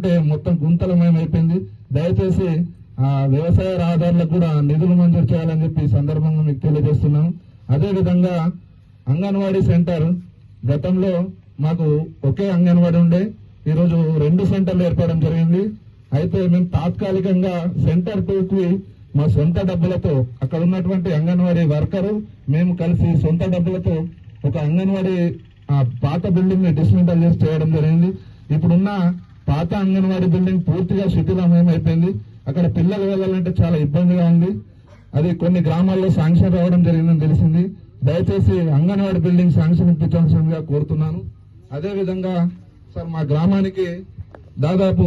అంటే మొత్తం గుంతలమయం అయిపోయింది. దయచేసి ఆ వ్యవసాయ రహదారులకు కూడా నిధులు మంజూరు చేయాలని చెప్పి ఈ సందర్భంగా మీకు తెలియజేస్తున్నాం. అదేవిధంగా అంగన్వాడీ సెంటర్ గతంలో మాకు ఒకే అంగన్వాడీ ఉండే. ఈరోజు రెండు సెంటర్లు ఏర్పడడం జరిగింది. అయితే మేము తాత్కాలికంగా సెంటర్ టూకి మా సొంత డబ్బులతో అక్కడ ఉన్నటువంటి అంగన్వాడీ వర్కరు మేము కలిసి సొంత డబ్బులతో ఒక అంగన్వాడీ ఆ పాత బిల్డింగ్ని డిస్మెంటల్ చేసి చేయడం జరిగింది. ఇప్పుడున్న పాత అంగన్వాడీ బిల్డింగ్ పూర్తిగా శిథిలమయం అయిపోయింది. అక్కడ పిల్లలు వెళ్ళాలంటే చాలా ఇబ్బందిగా ఉంది. అది కొన్ని గ్రామాల్లో శాంక్షన్ రావడం జరిగిందని తెలిసింది. దయచేసి అంగన్వాడీ బిల్డింగ్ శాంక్షన్ ఇప్పించాల్సిందిగా కోరుతున్నాను. అదేవిధంగా సార్ మా గ్రామానికి దాదాపు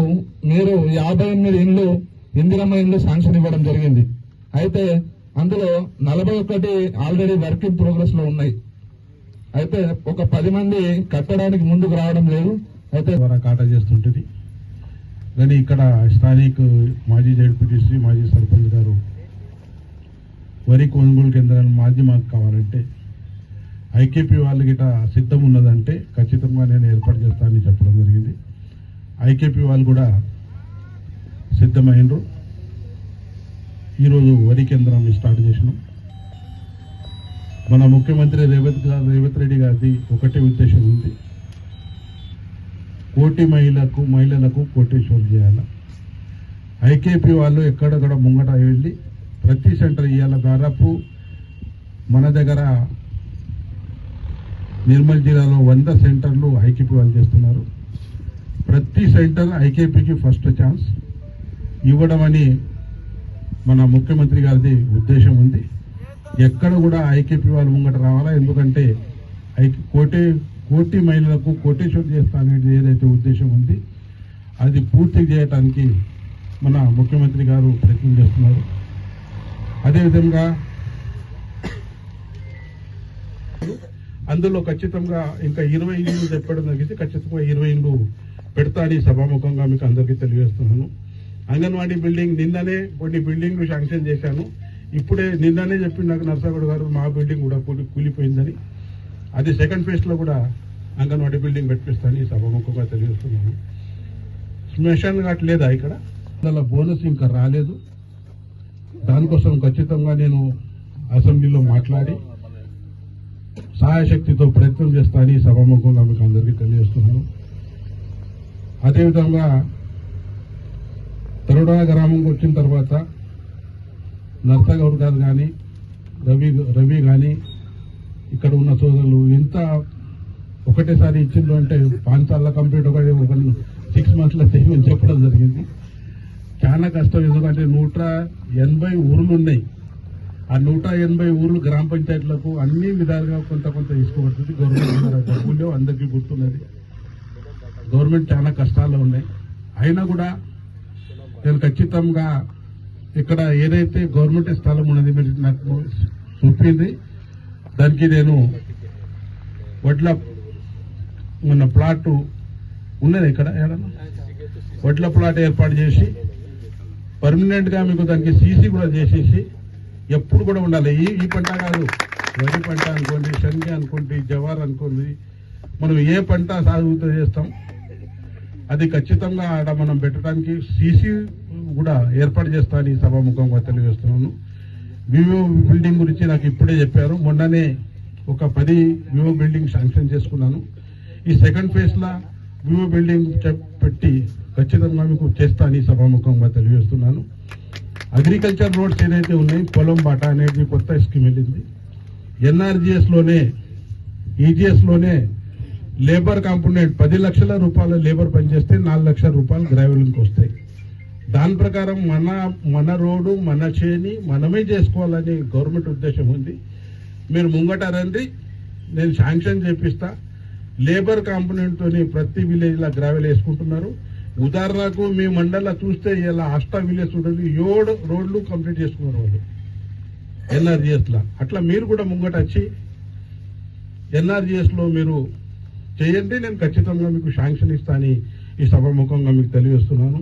మీరు యాభై ఎనిమిది ఇండ్లు ఇందిరమ్మ ఇండ్లు శాంక్షన్ ఇవ్వడం జరిగింది. అయితే అందులో నలభై ఒకటి ఆల్రెడీ వర్క్ ఇన్ ప్రోగ్రెస్లో ఉన్నాయి. అయితే ఒక పది మంది కట్టడానికి ముందుకు రావడం లేదు. అయితే ద్వారా కాటా చేస్తుంటుంది. కానీ ఇక్కడ స్థానిక మాజీ జడ్పీటీసీ మాజీ సర్పంచ్ గారు వరి కొనుగోలు కేంద్రాలు మాజీ మాకు కావాలంటే ఐకేపీ వాళ్ళకి గిట సిద్ధం ఉన్నదంటే ఖచ్చితంగా నేను ఏర్పాటు చేస్తానని చెప్పడం జరిగింది. ఐకేపీ వాళ్ళు కూడా సిద్ధమైనరు ఈరోజు వరి కేంద్రం స్టార్ట్ చేసినాం. మన ముఖ్యమంత్రి రేవంత్ గారు రేవంత్ రెడ్డి గారిది ఒకటే ఉద్దేశం ఉంది. కోటి మహిళలకు మహిళలకు కోటేశ్వరం చేయాలి. ఐకేపీ వాళ్ళు ఎక్కడక్కడ ముంగట వెళ్ళి ప్రతి సెంటర్ ఇవాళ దాదాపు మన దగ్గర నిర్మల్ జిల్లాలో వంద సెంటర్లు ఐకేపీ వాళ్ళు చేస్తున్నారు. ప్రతి సెంటర్ ఐకేపీకి ఫస్ట్ ఛాన్స్. ఇవ్వడం అని మన ముఖ్యమంత్రి గారిది ఉద్దేశం ఉంది. ఎక్కడ కూడా ఐకేపీ వాళ్ళు ముంగట రావాలా? ఎందుకంటే ఐ కోటి కోటి మహిళలకు కోటేశ్వరం చేస్తా అనేది ఏదైతే ఉద్దేశం ఉంది అది పూర్తి చేయడానికి మన ముఖ్యమంత్రి గారు ప్రయత్నం చేస్తున్నారు. అదేవిధంగా అందులో ఖచ్చితంగా ఇంకా ఇరవై ఇల్లు చెప్పడం తగ్గితే ఖచ్చితంగా ఇరవై ఇల్లు పెడతా అని సభాముఖంగా మీకు అందరికీ తెలియజేస్తున్నాను. అంగన్వాడీ బిల్డింగ్ నిన్ననే కొన్ని బిల్డింగ్లు శాంక్షన్ చేశాను. ఇప్పుడే నిన్ననే చెప్పిన నాకు నర్సాగౌడ్ గారు మా బిల్డింగ్ కూడా కూలి కూలిపోయిందని. అది సెకండ్ ఫేజ్లో కూడా అంగన్వాడీ బిల్డింగ్ పెట్టిస్తానని సభాముఖంగా తెలియజేస్తున్నాను. శ్మశాన్ ఘాట్ లేదా ఇక్కడ? అందులో బోనస్ ఇంకా రాలేదు. దానికోసం ఖచ్చితంగా నేను అసెంబ్లీలో మాట్లాడి సహాయశక్తితో ప్రయత్నం చేస్తానని సభాముఖంగా మీకు అందరికీ తెలియజేస్తున్నాను. అదేవిధంగా తరుడా గ్రామంకి వచ్చిన తర్వాత నర్సగౌడ్ గారు కానీ రవి రవి కానీ ఇక్కడ ఉన్న సోదరులు ఇంత ఒకటేసారి ఇచ్చిండ్రు అంటే పాంచాల కంప్లీట్ ఒక ఒక సిక్స్ మంత్స్లో చేయమని చెప్పడం జరిగింది. చాలా కష్టం ఎందుకంటే నూట ఎనభై ఊర్లు ఉన్నాయి. ఆ నూట ఎనభై ఊర్లు గ్రామ పంచాయతీలకు అన్ని విధాలుగా కొంత కొంత తీసుకోబడుతుంది గవర్నమెంట్ డబ్బులు అందరికీ గుర్తున్నది. గవర్నమెంట్ చాలా కష్టాల్లో ఉన్నాయి. అయినా కూడా నేను ఖచ్చితంగా ఇక్కడ ఏదైతే గవర్నమెంట్ స్థలం ఉన్నది మీరు నాకు చూపింది దానికి నేను వడ్ల మన ప్లాట్ ఉన్నది ఇక్కడ ఏడన్నా? వడ్ల ప్లాట్ ఏర్పాటు చేసి పర్మనెంట్గా మీకు దానికి సీసీ కూడా చేసేసి ఎప్పుడు కూడా ఉండాలి. ఈ ఈ పంట కాదు. వరి పంట అనుకోండి శనగ అనుకోండి జవార్ అనుకోండి మనం ఏ పంట సాగుతో చేస్తాం అది ఖచ్చితంగా ఆడ మనం పెట్టడానికి సీసీ కూడా ఏర్పాటు చేస్తానని ఈ సభాముఖంగా తెలియజేస్తున్నాను. వివో బిల్డింగ్ గురించి నాకు ఇప్పుడే చెప్పారు. మొన్ననే ఒక పది వివో బిల్డింగ్ శాంక్షన్ చేసుకున్నాను. ఈ సెకండ్ ఫేజ్లో వివో బిల్డింగ్ చెప్- పెట్టి ఖచ్చితంగా మీకు చేస్తానని సభాముఖంగా తెలియజేస్తున్నాను. అగ్రికల్చర్ రోడ్స్ ఏదైతే ఉన్నాయి పొలం బాట అనేది కొత్త స్కీమ్ వెళ్ళింది. ఎన్ఆర్జిఎస్లోనే ఈజీఎస్లోనే లేబర్ కాంపోనెంట్ పది లక్షల రూపాయల లేబర్ పనిచేస్తే నాలుగు లక్షల రూపాయలు గ్రావెలింగ్కి వస్తాయి దాని ప్రకారం మన మన రోడ్డు మన చేని మనమే చేసుకోవాలని గవర్నమెంట్ ఉద్దేశం ఉంది. మీరు ముంగట రండి నేను శాంక్షన్ చేపిస్తా. లేబర్ కాంపొనెంట్తోని ప్రతి విలేజ్లో గ్రావెల్ వేసుకుంటున్నారు. ఉదాహరణకు మీ మండల చూస్తే ఇలా అష్ట విలేజ్ ఉంటుంది ఏడు రోడ్లు కంప్లీట్ చేసుకున్నారు వాళ్ళు. ఎన్ఆర్జిఎస్లో అట్లా మీరు కూడా ముంగట వచ్చి ఎన్ఆర్జిఎస్లో మీరు చేయండి నేను ఖచ్చితంగా మీకు శాంక్షన్ ఇస్తానని ఈ సభాముఖంగా మీకు తెలియజేస్తున్నాను.